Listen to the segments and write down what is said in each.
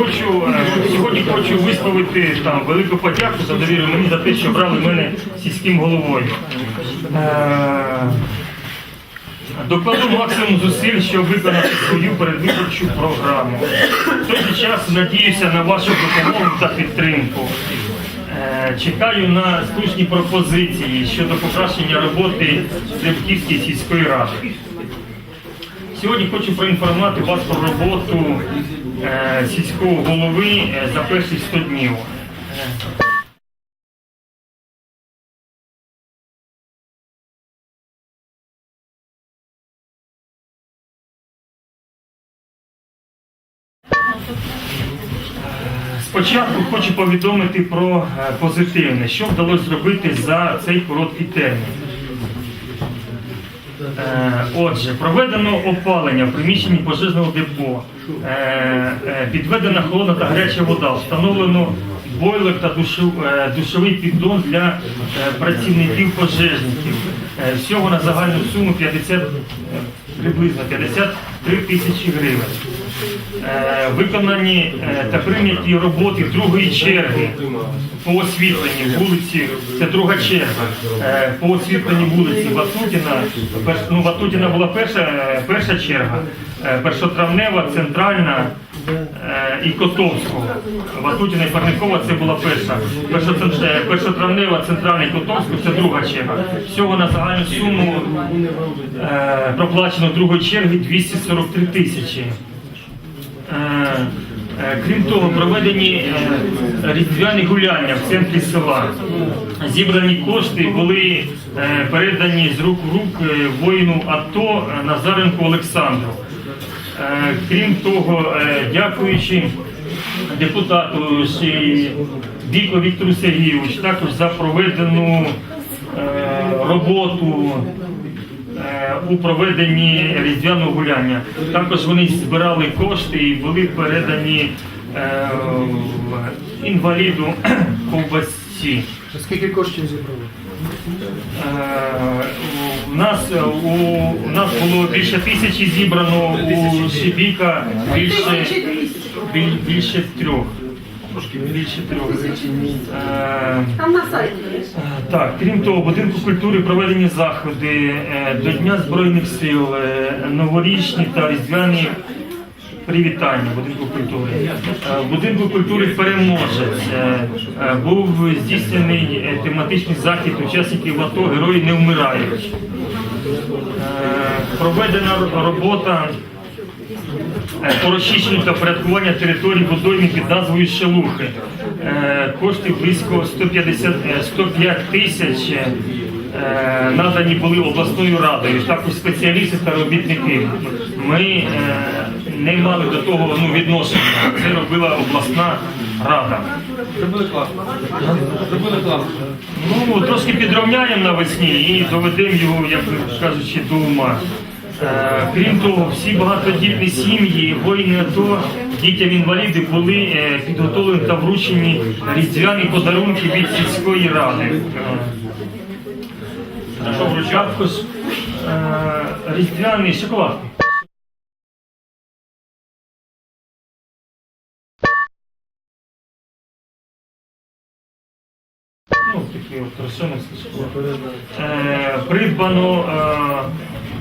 хочу, е, сьогодні хочу висловити там велику подяку за довіру мені за те, що брали мене сільським головою. Е, Докладу максимум зусиль, щоб виконати свою передвиборчу програму. В той же час надіюся на вашу допомогу та підтримку. Е, Чекаю на слушні пропозиції щодо покращення роботи Земківської сільської ради. Сьогодні хочу проінформувати вас про роботу сільського голови е, за перші 100 днів. Е, Спочатку хочу повідомити про е, позитивне, що вдалося зробити за цей короткий термін. Е, Отже, проведено опалення в приміщенні пожежного депо, Е, е, підведена холодна та гаряча вода, встановлено бойлер та душовий піддон для працівників пожежників. Всього на загальну суму 50, е, приблизно 53 тисячі гривень. Е, Виконані е, та прийняті роботи другої черги по освітленні вулиці, це друга черга, е, по освітленні вулиці Ватутіна, ну, Ватутіна була перша, перша черга, першотравнева, центральна і Котовського. Ватутіна і Парникова це була перша. Першотравнева, центральна і Котовського це друга черга. Всього на загальну суму проплачено другої черги 243 тисячі. Е, е, Крім того, проведені е, різдвяні гуляння в центрі села. Зібрані кошти були передані з рук в рук воїну АТО Назаренку Олександру. Крім того, дякуючи депутату Біко Віктору Сергійовичу також за проведену роботу у проведенні різдвяного гуляння. Також вони збирали кошти і були передані е, інваліду ковбасці. Скільки коштів зібрали? Е, У нас, у, у нас було більше тисячі зібрано, у Шибіка більше, біль- більше трьох. Трошки більше трьох. Е, Там на сайті так, крім того, в будинку культури проведені заходи е, до Дня Збройних сил, е, новорічні та різдвяні привітання будинку культури. Е, В будинку культури переможець е, е, був здійснений е, тематичний захід учасників АТО Герої не вмирають. Е, Проведена робота е, по розчищенню та порядкування території водойми під назвою Шелухи. Е, Кошти близько 150, е, 105 тисяч е, надані були обласною радою, також спеціалісти та робітники. Ми е, не мали до того ну, відношення. Це робила обласна рада. Зробили класно. Зробили класно. Ну, трошки підрівняємо навесні і доведемо його, як кажучи, до ума. Е, крім того, всі багатодітні сім'ї, воїни АТО, дітям інваліди були е, підготовлені та вручені різдвяні подарунки від сільської ради. Також е, різдвяний шоколад. Ну, такі от. Е, придбано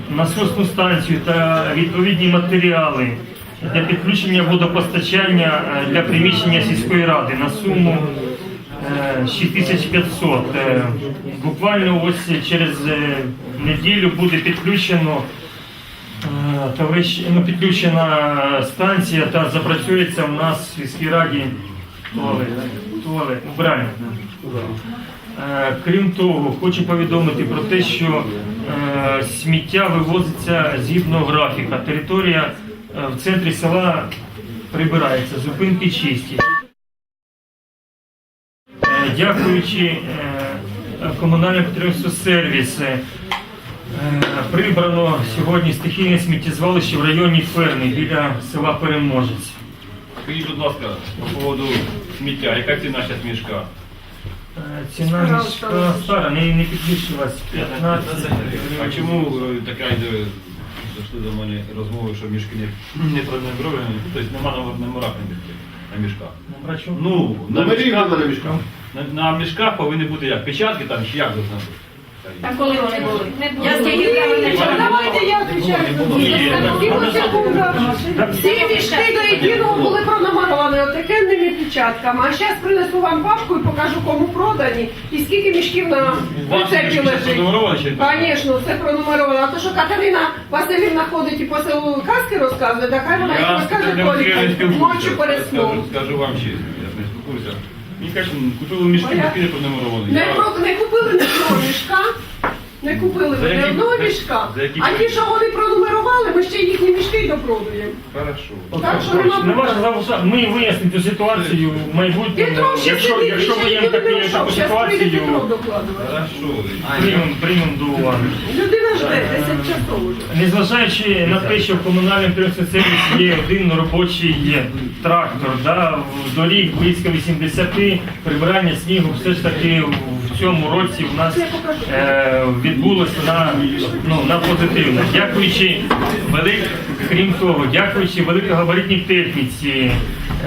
насосну станцію та відповідні матеріали для підключення водопостачання е, для приміщення сільської ради на суму е, 6500. Е, Буквально ось через е, неділю буде підключено е, ну, підключена станція та запрацюється у нас в сільській раді туалет, туалет, убрання. Е, Крім того, хочу повідомити про те, що е, сміття вивозиться згідно графіка. Територія е, в центрі села прибирається, зупинки чисті. Е, Дякуючи е, комунальному підприємству сервіс, е, прибрано сьогодні стихійне сміттєзвалище в районі Ферни біля села Переможець. Скажіть, будь ласка, по поводу сміття, яка ціна зараз мішка? Ціна мішка стара, не, не підвищилась 15 А чому така йде, зайшли до мене розмови, що мішки не, не пронумеровані, тобто нема номер номера на мішках. на мішках? Ну, на Номерів мішках, нема на мішках. на, на мішках повинні бути як? Печатки там чи як должна бути? А коли вони були? Я скільки треба не чула. Давайте я отвечаю. Всі мішки до єдиного були пронумеровані отакенними печатками. А зараз принесу вам папку і покажу, кому продані і скільки мішків на рецепті лежить. Звісно, все пронумеровано. А то, що Катерина Василівна ходить і по селу казки розказує, так хай вона розкаже спілкуюся. ночі перед сном. Скажу, скажу вам чесно. Мені кажуть, купили мішки, А мішки не пронумеровані. Не, Я- про- не купили ні одного мішка. Не купили За ні які- одного за- мішка. за які А ті, що вони пронумерували, ми ще їхні мішки й допродаємо. Хорошо. Так що нема Не ваше заважати. Ми вияснимо цю ситуацію в майбутньому. Петров ще Якщо, сидить, якщо ще ми ніхто є не таку прийшов. таку Зараз прийде ситуацію, Петров докладувати. Хорошо. приймемо приймемо до уваги. Людина жде 10 часов уже. Незважаючи на те, що в комунальному підприємстві сервіс є один робочий трактор, да, доріг близько 80, прибирання снігу все ж таки в цьому році у нас е, відбулося на, ну, на позитивне. Дякуючи велик, крім того, дякуючи великогабаритній техніці,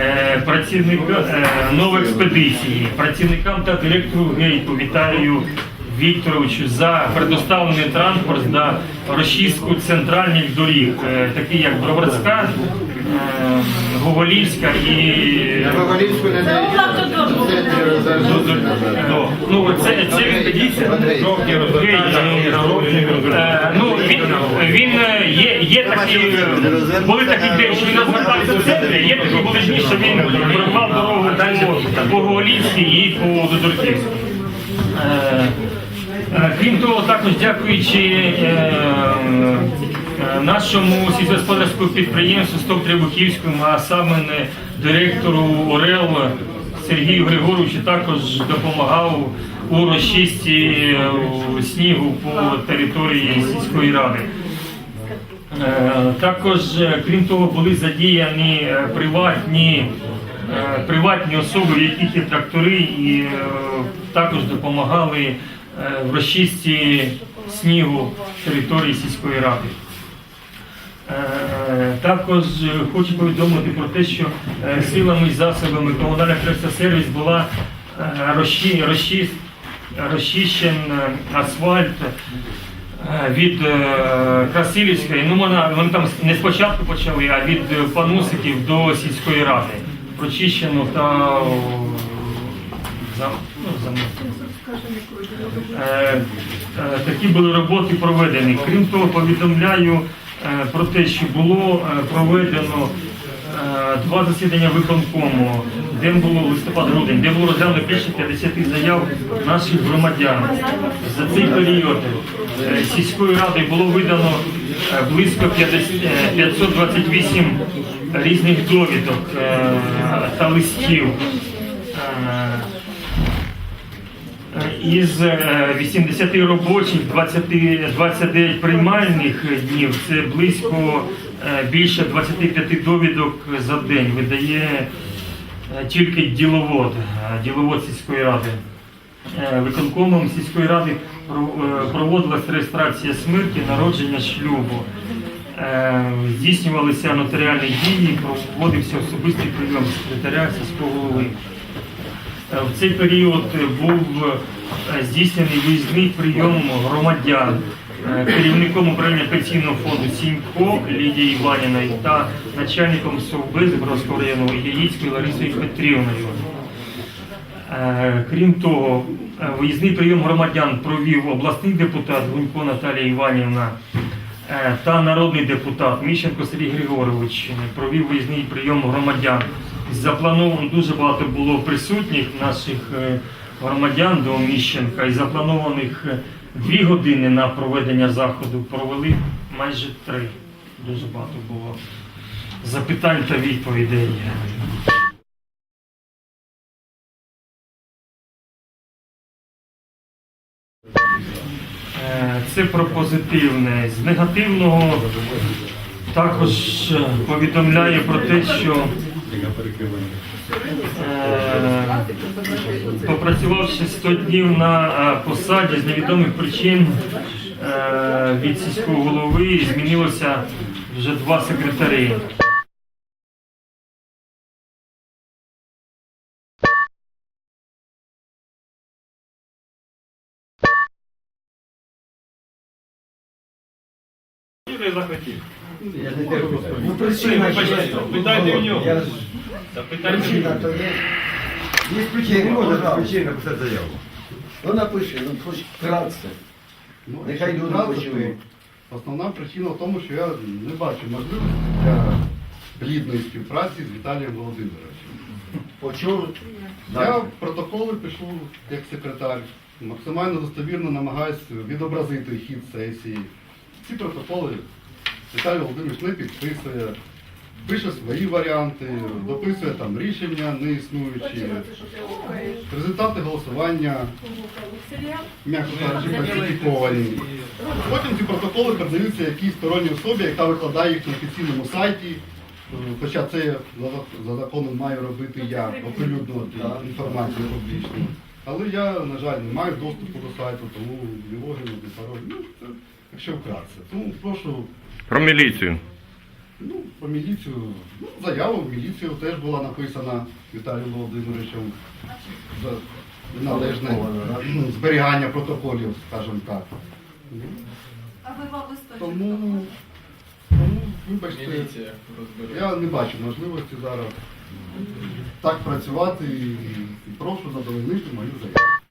е, працівникам е, новоекспедиції, працівникам та директору гейку Віталію Вікторовичу за предоставлений транспорт на розчистку центральних доріг, е, такі як Броварська, Гоголівська і Гоголівську не. Ну, Ну, це, це експедиція. Жовті жовті Е, Ну, він, е, є, є такі, е, були такі що він розвертався в центрі, є такі були дні, що він проклав дорогу по, по Гоголівській і по Додорківській. Е, е, Крім того, також дякуючи е, е, нашому сільськогосподарському підприємству Сток-Требухівському, а саме директору ОРЕЛ Сергію Григоровичу також допомагав у розчисті е, снігу по території сільської ради. Е, Також, е, крім того, були задіяні е, приватні, е, приватні особи, в яких є трактори, і е, також допомагали е, в розчисті снігу території сільської ради. Е, Також е, хочу повідомити про те, що е, силами і засобами підприємства сервіс була е, розчи- розчис- е, асфальт е, від е, Красилівської. Ну, вони там не спочатку почали, а від е, Панусиків до сільської ради. Прочищено та за, ну, Е, е, такі були роботи проведені. Крім того, повідомляю е, про те, що було е, проведено е, два засідання виконкому, де було листопад-грудень, де було розглянуто більше 50 заяв наших громадян. За цей період е, сільською радою було видано е, близько 50, е, 528 різних довідок е, та листів. Е, із е, 80 робочих, 20, 29 приймальних днів, це близько е, більше 25 довідок за день видає е, тільки діловод, е, діловод сільської ради. Е, Виконкомом сільської ради про- е, проводилась реєстрація смерті, народження шлюбу. Е, Здійснювалися нотаріальні дії, проводився особистий прийом секретаря сільського голови. Е, В цей період е, був е, здійснений виїзний прийом громадян е, керівником управління пенсійного фонду Сінько Лідією Іваніною та начальником Совбез Бровського району Яїцькою Ларисою Петрівною. Е, Крім того, е, виїзний прийом громадян провів обласний депутат Гунько Наталія Іванівна та народний депутат Міщенко Сергій Григорович провів виїзний прийом громадян. Заплановано дуже багато було присутніх наших громадян до Міщенка і запланованих е, дві години на проведення заходу провели майже три. Дуже багато було запитань та відповідей. Е, Це про позитивне. З негативного також е, повідомляє про те, що яка перекриває. Е, попрацювавши 100 днів на е, посаді з невідомих причин е, від сільського голови, змінилося вже два секретарі. захотів. Ну, причина, Питайте в нього. Я ж- Та питайте в Причина нього. то є. Є Не причина, може да. причина написати заяву. Ну напиши, ну хоч вкратце. Ну, Нехай люди почують. то Основна причина в тому, що я не бачу можливості для плідної співпраці з Віталієм Володимировичем. Почув. Я протоколи пишу як секретар, максимально достовірно намагаюся відобразити хід сесії. Ці протоколи Віталій Володимирович не підписує, пише свої варіанти, дописує там рішення неіснуючі, результати голосування, м'яко кажучи, фальсифіковані. Потім ці протоколи передаються якійсь сторонній особі, яка викладає їх на офіційному сайті. Е, Хоча це за- за законом маю робити я, оприлюднювати інформацію публічну. Але я, на жаль, не маю доступу до сайту, тому логіну, ні пароль. Ну, це якщо вкратце. Тому прошу Про міліцію. ну, про міліцію. Ну, заява в міліцію теж була написана Віталієм Володимировичем за належне зберігання протоколів, скажімо так. Ну, А ви вам? Тому, тому вибачте, я не бачу можливості зараз так працювати і, і прошу задовольнити мою заяву.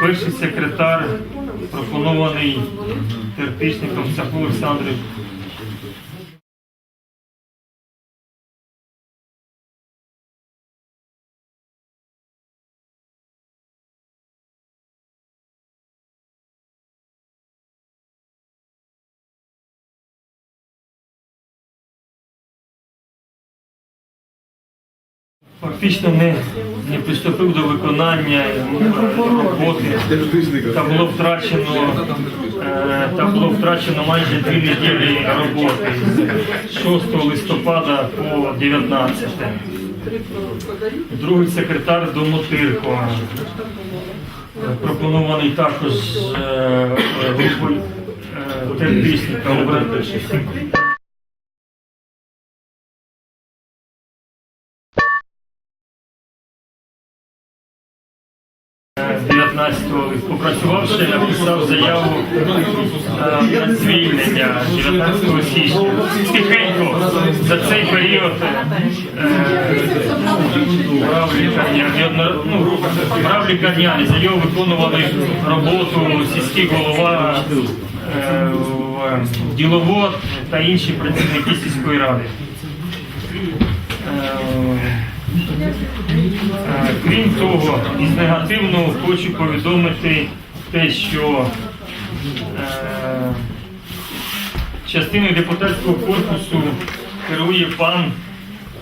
Перший секретар пропонований терпічником Саху Олександрів. Фактично не, не приступив до виконання е, роботи та було втрачено е, та було втрачено майже дві неділі роботи з 6 листопада по 19. Другий секретар Домотирко, е, пропонований також групою е, 19 листопада. Попрацювавши, написав заяву е, на звільнення 19 січня. Тихенько за цей період е, брав лікарняні, ну, брав лікарняні, за його виконували роботу сільський голова, е, діловод та інші працівники сільської ради. Крім того, із негативного хочу повідомити те, що е, частиною депутатського корпусу керує пан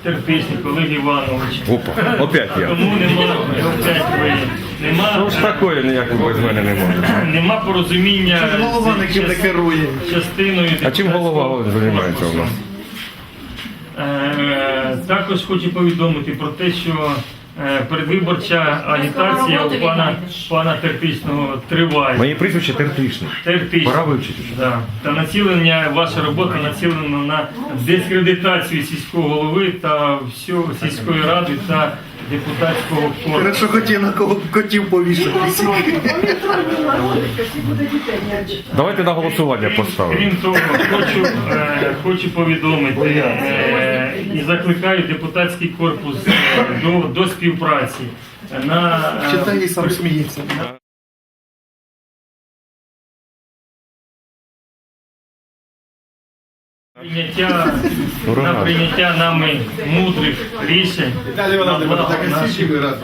Терписник Олег Іванович. Опа, опять я. тому нема, опять ви, нема, Ну ж такої ніякого без мене немає. нема порозуміння з част- частиною А чим голова займається у нас? Е, Також хочу повідомити про те, що е, передвиборча агітація у пана, пана Терпічного триває. Моє прізвище Тертишне. Терпічний. Пора вивчити. Да. Та націлення, ваша робота націлена на дискредитацію сільського голови та всього сільської ради та депутатського корпусу. хотів на кого котів повісити. Народити, всі буде дітей. Давайте на голосування поставимо. Крім того, хочу, е, хочу повідомити і закликаю депутатський корпус е, до, до співпраці. На, е, Читає сам сміється. прийняття, на прийняття нами мудрих рішень на благо, так раз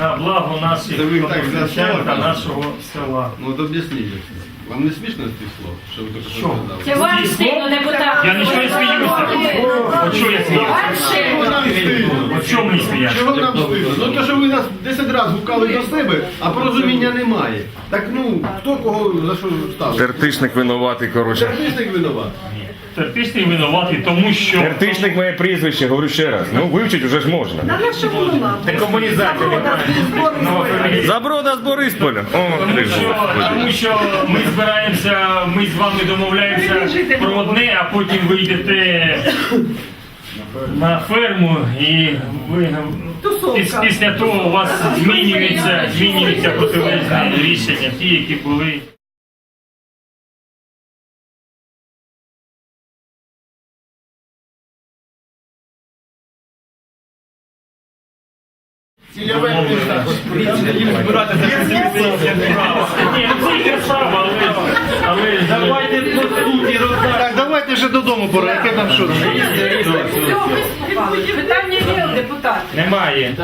на благо наших ви так односельчан та нашого села. Ну от об'ясніть. Вам не смішно ці слова, що ви тільки що сказали? Це вам стидно, депутат. Я нічого не сміюся. От що я сміюся? Вам стидно. От чому мені сміявся? Чого нам стидно? Ну то, що ви нас 10 разів гукали до себе, а порозуміння немає. Так ну, хто кого за що ставить? Тертишник винуватий, коротше. Терпісник винуват. Терпічний винуватий, тому що Тертишник моє прізвище, говорю ще раз. Ну вивчити вже ж можна. На нам. Нова. Заброда з Борисполя. О, Тому ж, що, тому що ми збираємося, ми з вами домовляємося про одне, а потім ви йдете на ферму і ви піс- після того у вас змінюється, змінюються протилежні рішення, ті, які були. Цільове призначення. Ні, ну це давайте вже додому пора, яке там що. Все, ви- Питання є, депутат. немає.